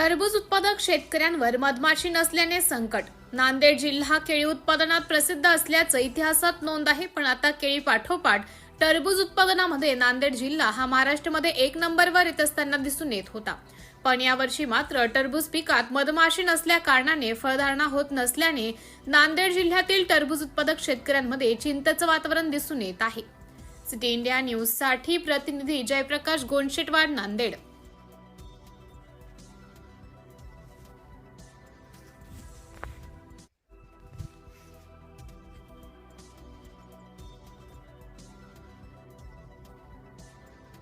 टरबूज उत्पादक शेतकऱ्यांवर मधमाशी नसल्याने संकट. नांदेड जिल्हा केळी उत्पादनात प्रसिद्ध असल्याचं इतिहासात नोंद आहे पण आता केळी पाठोपाठ टरबूज उत्पादनामध्ये नांदेड जिल्हा हा महाराष्ट्रामध्ये एक नंबरवर येत असताना दिसून येत होता. पण यावर्षी मात्र टरबूज पिकात मधमाशी नसल्या कारणाने फळधारणा होत नसल्याने नांदेड जिल्ह्यातील टरबूज उत्पादक शेतकऱ्यांमध्ये चिंतेचं वातावरण दिसून येत आहे. सिटी इंडिया न्यूजसाठी प्रतिनिधी जयप्रकाश गोंडशेटवाड नांदेड.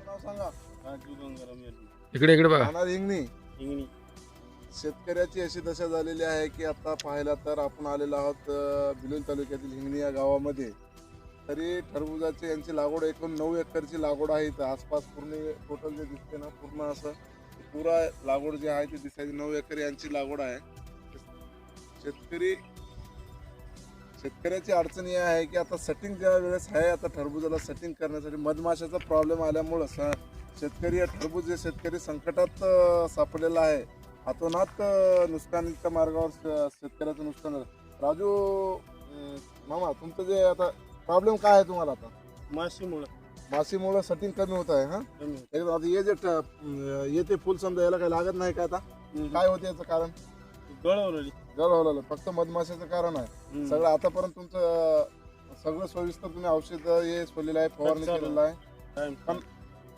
नाव सांगा. राजू गंगाराम यांनी इकडे इकडे बघा. राहणार हिंगणी. शेतकऱ्याची अशी दशा झालेली आहे की आता पाहिला तर आपण आलेलो आहोत अं, बिलोल तालुक्यातील हिंगणी या गावामध्ये. तरी टरबुजाची यांची लागवड एकूण नऊ एकरची लागवड आहे इथं. आसपास पूर्ण टोटल जे दिसते ना पूर्ण असं पुरा लागवड जी आहे ती दिसायची. नऊ एकर यांची लागवड आहे. शेतकरी शेतकऱ्याची अडचण ही आहे की आता सेटिंग ज्या वेळेस आहे आता टरबुजाला सेटिंग करण्यासाठी मधमाशाचा प्रॉब्लेम आल्यामुळं स शेतकरी टरबूज जे शेतकरी संकटात सापडलेला आहे हातोनात नुकसानीच्या मार्गावर शेतकऱ्याचं नुकसान झालं. राजू मामा तुमचं जे आता प्रॉब्लेम काय आहे तुम्हाला आता? माशीमुळं. मासीमुळं सेटिंग कमी होत आहे हा. एकदम आता हे जे येते फुल समजा याला काही लागत नाही का आता. काय होते याचं कारण? गळवलेली. गळवलेलं फक्त मधमाशाचं कारण आहे. सगळं आतापर्यंत तुमचं सगळं सोयीस्कर तुम्ही औषध हे सोडलेलं आहे फवारणी. केलेलं आहे. पण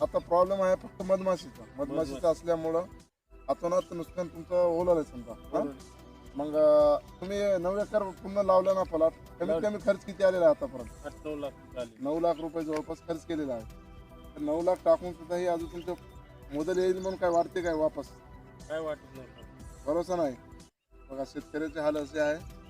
आता प्रॉब्लेम आहे फक्त मधमाशीचा. मधमाशीचा मधमाशी. असल्यामुळं हातोनात नुकसान तुमचं ओलालं समजा. मग तुम्ही नऊ एकर पुन्हा लावलं ना फलाट कमीत. कमी खर्च किती आलेला आहे आतापर्यंत? नऊ लाख नऊ लाख रुपये जवळपास खर्च केलेला आहे. तर नऊ लाख टाकून सुद्धा हे अजून तुमचं मुदल येईल म्हणून काय वाटते काय वापस? काय वाटत नाही. भरोसा नाही. बघा शेतकऱ्याचे हाल असे आहे.